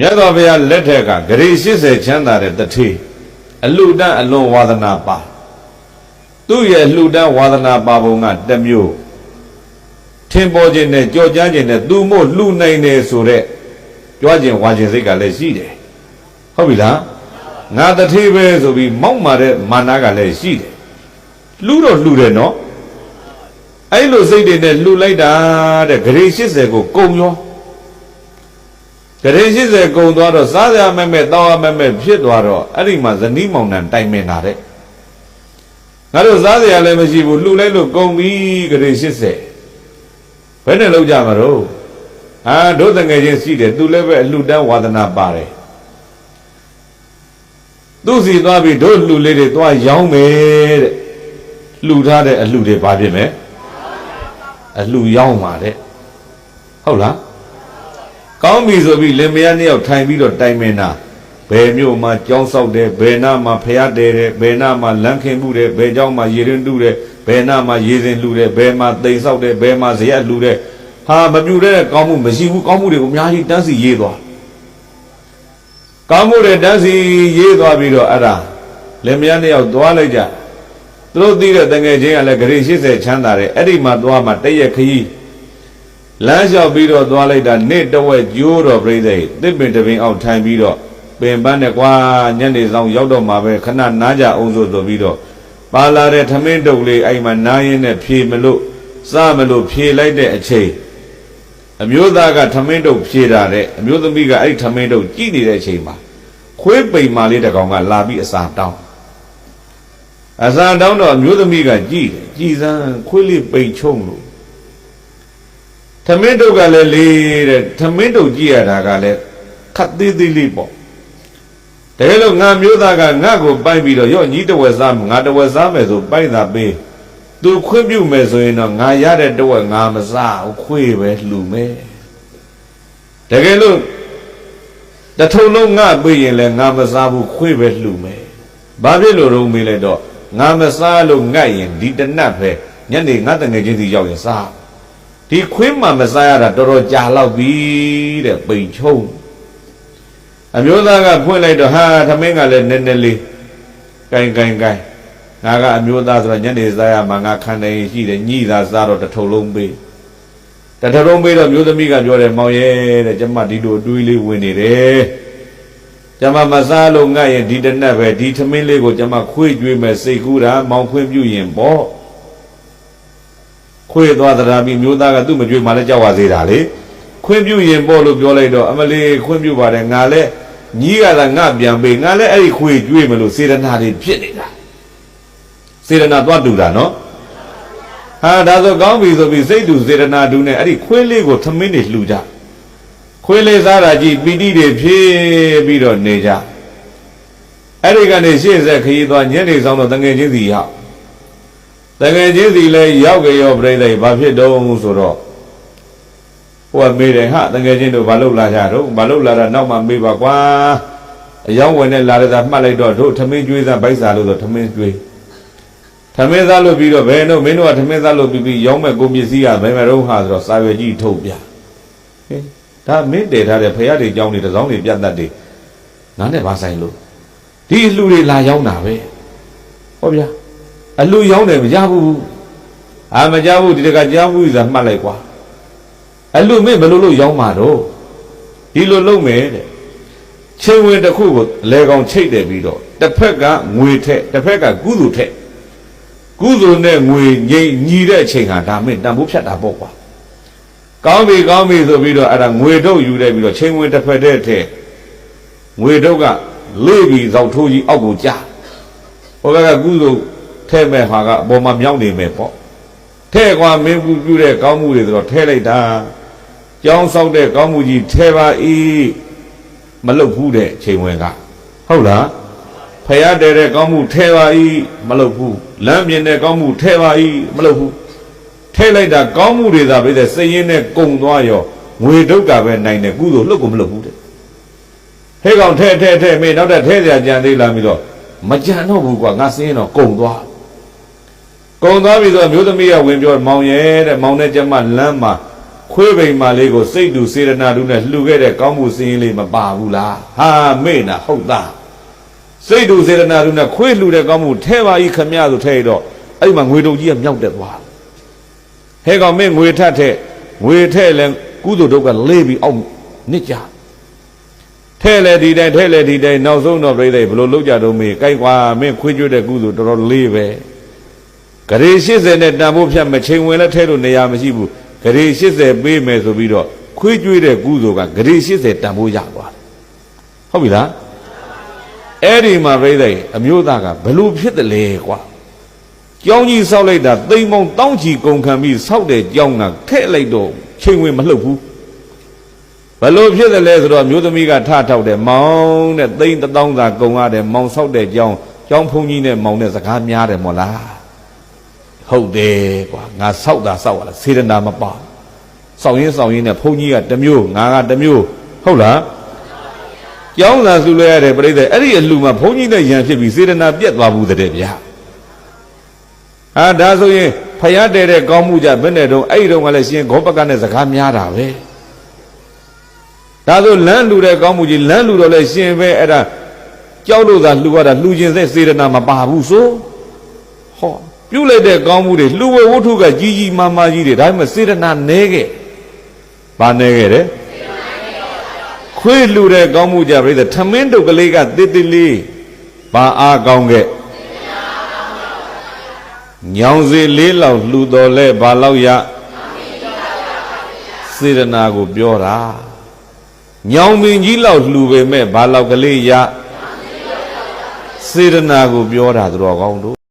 မြတ်စွာဘုရားလက်ထက်ကဂရေ80ချမ်းသာတဲ့တထေးအလှတန်းအလွန်ဝါဒနာပါသူ့ရဲ့လှတန်းဝါဒနာပါပုံကတစ်မျိုးထင်ပေါ်ခြင်းနဲ့ကြော်ကြားခြင်းနဲ့သူမို့လှနိုင်တယ်ဆိုတဲ့ကြွားခြင်းဝါခြင်းစိတ်ကလည်းရှိတယ်ဟုတ်ပြီလားငါတထေးပဲဆိုပြီးမောက်မာတဲ့မာနကလည်းရှိတယ်လှတော့လှတယ်နော်အဲ့လိုစိတ်တွေနဲ့လှလိုက်တာတဲ့ဂရေ80ကိုကုံရော ဂရေ80ကုံသွားတော့စားရမဲ့မဲ့တောင်းရမဲ့မဲ့ဖြစ်သွားတော့အဲ့ဒီမှာဇနီးမောင်နှံတိုင်ပင်တာတဲ့ငါတို့စားစရာလည်းမရှိဘူးလှူလိုက်လို့ကုံပြီဂရေ80ဘယ်နဲ့လောက်ကြမှာတော့အာတို့တငယ်ချင်းရှိတယ်သူလည်းပဲအလှတန်းဝါဒနာပါတယ်သူစီသွားပြီးတို့လှူလေးတွေသွားရောင်းမယ်တဲ့လှူထားတဲ့အလှတွေဘာဖြစ်မလဲအလှရောင်းပါတဲ့ဟုတ်လား ကောင်းပြီဆိုပြီးလင်မယားနှစ်ယောက်ထိုင်ပြီးတော့တိုင်မင်တာဘယ်မြို့မှာကြောင်းဆောက်တယ်ဘယ်နာမှာဖျားတယ်တယ်ဘယ်နာမှာလမ်းခင်မှုတယ်ဘယ်ကြောင်းမှာရေရင်တူတယ်ဘယ်နာမှာရေစင်လူတယ်ဘယ်မှာတိမ်ဆောက်တယ်ဘယ်မှာဇရက်လူတယ်ဟာမပြူတဲ့ကောင်းမှုမရှိဘူးကောင်းမှုတွေကိုအများကြီးတန်းစီရေးသွားကောင်းမှုတွေတန်းစီရေးသွားပြီးတော့အဲ့ဒါလင်မယားနှစ်ယောက်သွားလိုက်ကြသူတို့သိတဲ့တငယ်ချင်းကလည်းဂရေ80ချမ်းသာတယ်အဲ့ဒီမှာသွားမှတည့်ရခရီး လမ်းလျှောက်ပြီးတော့သွားလိုက်တာနေ့တဝက်ကျိုးတော်ပြိသိတစ်ပင်တပင်အောက်ထိုင်ပြီးတော့ပင်ပန်းနဲ့ကွာညနေဆောင်ရောက်တော့မှာပဲခဏနားကြအောင်ဆိုဆိုပြီးတော့ပါလာတဲ့ထမင်းတုပ်လေးအဲ့မှာနားရင်းနဲ့ဖြေမလို့စမလို့ဖြေလိုက်တဲ့အချိန်အမျိုးသားကထမင်းတုပ်ဖြေတာတဲ့အမျိုးသမီးကအဲ့ဒီထမင်းတုပ်ကြည့်နေတဲ့အချိန်မှာခွေးပိန်မာလေးတစ်ကောင်ကလာပြီးအစာတောင်းအစာတောင်းတော့အမျိုးသမီးကကြည့်တယ်ကြည်စမ်းခွေးလေးပိန်ချုံလို့ ထမင်းတုပ်ကလည်းလေးတဲ့ထမင်းတုပ်ကြည့်ရတာကလည်းခတ်သေးသေးလေးပေါ့တကယ်လို့ငါမျိုးသားကငါ့ကိုပိုက်ပြီးတော့ရော့ညီတဝက်စားငါတဝက်စားမယ်ဆိုပိုက်တာပေးသူခွင့်ပြုမယ်ဆိုရင်တော့ငါရတဲ့တဝက်ငါမစားဘူးခွေးပဲလှူမယ်တကယ်လို့တထုံလုံးငါပေးရင်လည်းငါမစားဘူးခွေးပဲလှူမယ်ဘာဖြစ်လို့တော့မေးလိုက်တော့ငါမစားလို့ငတ်ရင်ဒီတနတ်ပဲညနေငါတငယ်ချင်းစီရောက်ရင်စား ဒီခွင်းမှမစားရတာတော်တော်ကြာလောက်ပြီတဲ့ပိန်ချုံအမျိုးသားကဖွင့်လိုက်တော့ဟာသမင်းကလည်းနည်းနည်းလေးဂိုင်ဂိုင်ဂိုင်ငါကအမျိုးသားဆိုတော့ညနေစားရမှာငါခံနေရှိတယ်ညိသာစားတော့တစ်ထုံလုံးပေးတစ်ထုံလုံးပေးတော့မျိုးသမီးကပြောတယ်မောင်ရဲ့တဲ့ကျမဒီလိုအတွေးလေးဝင်နေတယ်ကျမမစားလို့ငတ်ရင်ဒီတနက်ပဲဒီသမင်းလေးကိုကျမခွေးကြွေးမယ်စိတ်ကူးတာမောင်ခွင့်ပြုရင်ပေါ့ ခွေသွားသရာပြီးမျိုးသားကသူ့မကြွေးမှလည်းကြောက်ပါသေးတာလေခွင့်ပြုရင်ပေါ့လို့ပြောလိုက်တော့အမလေးခွင့်ပြုပါတယ်ငါလည်းညီးကသာငါပြန်ပေးငါလည်းအဲ့ဒီခွေကြွေးမလို့စေရနာတွေဖြစ်နေတာစေရနာသွားတူတာနော်ဟာဒါဆိုကောင်းပြီဆိုပြီးစိတ်တူစေရနာတူနဲ့အဲ့ဒီခွေးလေးကိုသမင်းတွေလှူကြခွေးလေးစားတာကြည့်ပီတိတွေဖြည့်ပြီးတော့နေကြအဲ့ဒီကနေရှေ့ဆက်ခရီးသွားညနေဆောင်တော့တငယ်ချင်းစီရောက် တကယ်ချင်းစီလဲရောက်ကြရောပြိဿဘာဖြစ်တော့ဆိုတော့ဟိုကမေးတယ်ဟာတကယ်ချင်းတို့ဘာလုပ်လာကြတော့ဘာလုပ်လာတာနောက်မှမေးပါကွာအယောင်းဝင်နဲ့လာတဲ့သားမှတ်လိုက်တော့တို့ထမင်းကျွေးစားဗိုက်စားလို့ဆိုထမင်းကျွေးထမင်းစားလို့ပြီးတော့ဘယ်တော့မင်းတို့ကထမင်းစားလို့ပြီးပြီးရောင်းမဲ့ကိုပစ္စည်းကဘယ်မှာတော့ဟာဆိုတော့စာရွက်ကြီးထုတ်ပြဟင်ဒါမင်းတည်ထားတဲ့ဖရာတွေကြောင်းတွေတစောင်းတွေပြတ်တတ်တွေငါနဲ့ဘာဆိုင်လို့ဒီလူတွေလာရောက်တာပဲဟောဗျာ အလူရောင်းတယ်မကြဘူးအာမကြဘူးဒီတကကြားဘူးဆိုတာမှတ်လိုက်ကွာအလူမင်းဘယ်လိုလုပ်ရောင်းမှာတော့ဒီလိုလုပ်မယ်တဲ့ချင်းဝင်တစ်ခုကိုလဲကောင်ချိတ်တယ်ပြီးတော့တစ်ဖက်ကငွေထက်တစ်ဖက်ကကုသိုလ်ထက်ကုသိုလ်နဲ့ငွေငိမ့်ညီတဲ့အချိန်ဟာဒါမင်းတန်ဖိုးဖြတ်တာပေါ့ကွာကောင်းပြီကောင်းပြီဆိုပြီးတော့အဲ့ဒါငွေတော့ယူလိုက်ပြီးတော့ချင်းဝင်တစ်ဖက်တည်းထက်ငွေတော့ကလေးပြီးဇောက်ထိုးကြီးအောက်ကိုကြားဟိုဘက်ကကုသိုလ် ထဲ့မဲ့ဟာကအပေါ်မှာမြောင်းနေမယ်ပေါ့ထဲ့ကွာမင်းကူပြုတဲ့ကောင်းမှုတွေဆိုတော့ထဲ့လိုက်တာကြောင်းဆောက်တဲ့ကောင်းမှုကြီးထဲပါဤမလုတ်ဘူးတဲ့ချိန်ဝင်ကဟုတ်လားဖယားတဲတဲ့ကောင်းမှုထဲပါဤမလုတ်ဘူးလမ်းမြင်တဲ့ကောင်းမှုထဲပါဤမလုတ်ဘူးထဲ့လိုက်တာကောင်းမှုတွေသာပဲတဲ့စိတ်ရင်းနဲ့ကုံသွားရောငွေဒုက္ခပဲနိုင်တယ်ကုသိုလ်လှုပ်ကိုမလှုပ်ဘူးတဲ့ဟဲ့ကောင်ထဲ့ထဲ့ထဲ့မင်းနောက်တဲ့ထဲ့စရာကြံသေးလားပြီးတော့မကြံတော့ဘူးကွာငါစင်းတော့ကုံသွား ကုံသွားပြီဆိုတော့မျိုးသမီးကဝင်ပြောမောင်ရဲ့တဲ့မောင်နဲ့ကျမလမ်းမှာခွေးပိန်မာလေးကိုစိတ်တူစေရနာတူနဲ့လှူခဲ့တဲ့ကောင်းမှုစင်းရင်လေးမပါဘူးလားဟာမေ့နာဟုတ်သားစိတ်တူစေရနာတူနဲ့ခွေးလှူတဲ့ကောင်းမှုထဲပါဤခမရဆိုထဲရတော့အဲ့ဒီမှာငွေတုံကြီးကမြောက်တက်သွားဟဲကောင်မင်းငွေထက်တဲ့ငွေထဲလဲကုသိုလ်ဒုက္ခလေးပြီးအောင်နစ်ကြထဲလေဒီတိုင်းထဲလေဒီတိုင်းနောက်ဆုံးတော့ပြိဿဘလို့လောက်ကြတော့မေးကြိုက်ကွာမင်းခွေးကျွတ်တဲ့ကုသိုလ်တော်တော်လေးပဲ ဂရေ80နဲ့တန်ဖို့ဖြတ်မချိန်ဝင်လဲထဲလို့နေရာမရှိဘူးဂရေ80ပေးမယ်ဆိုပြီးတော့ခွေးကျွေးတဲ့ကုသိုလ်ကဂရေ80တန်ဖို့ရသွားတယ်ဟုတ်ပြီလားအဲ့ဒီမှာပြိဿအမျိုးသားကဘလို့ဖြစ်တယ်လဲကွာကြောင်းကြီးဆောက်လိုက်တာတိမ်ပေါင်းတောင်းချီကုန်ခံပြီးဆောက်တဲ့ကြောင်းကထဲ့လိုက်တော့ချိန်ဝင်မလှုပ်ဘူးဘလို့ဖြစ်တယ်လဲဆိုတော့မျိုးသမီးကထထောက်တယ်မောင်းတဲ့သိန်းတစ်တောင်းသာကုန်ရတယ်မောင်းဆောက်တဲ့ကြောင်းကြောင်းဖုန်ကြီးနဲ့မောင်းတဲ့စကားများတယ်မို့လား ဟုတ်တယ်ကွာငါဆောက်တာဆောက်ရလားစေတနာမပါစောင့်ရင်းစောင့်ရင်းနဲ့ဖုန်ကြီးကတစ်မျိုးငါကတစ်မျိုးဟုတ်လားကျောင်းသာစုလဲရတယ်ပြိဿအဲ့ဒီအလှမှာဘုန်းကြီးနဲ့ရံဖြစ်ပြီးစေတနာပြက်သွားဘူးတဲ့ဗျာအာဒါဆိုရင်ဖယားတဲတဲ့ကောင်းမှုကြဘယ်နဲ့တော့အဲ့ဒီတော့ကလည်းရှင်ဂောပကနဲ့စကားများတာပဲဒါဆိုလမ်းလူတဲ့ကောင်းမှုကြီးလမ်းလူတော့လဲရှင်ပဲအဲ့ဒါကြောက်လို့သာလှူရတာလှူခြင်းစိတ်စေတနာမပါဘူးဆိုဟော ပြုတ်လိုက်တဲ့ကောင်းမှုတွေလှူဝဝတ္ထုကကြီးကြီးမားမားကြီးတွေဒါပေမဲ့စေတနာနဲခဲ့ဘာနဲခဲ့တဲ့ခွေးလှူတဲ့ကောင်းမှုကြပြိတ္တထမင်းတုတ်ကလေးကတစ်တစ်လေးဘာအားကောင်းခဲ့ညောင်စီလေးလောက်လှူတော်လဲဘာလောက်ရစေတနာကိုပြောတာညောင်ပင်ကြီးလောက်လှူပေမဲ့ဘာလောက်ကလေးရစေတနာကိုပြောတာသူတော်ကောင်းတို့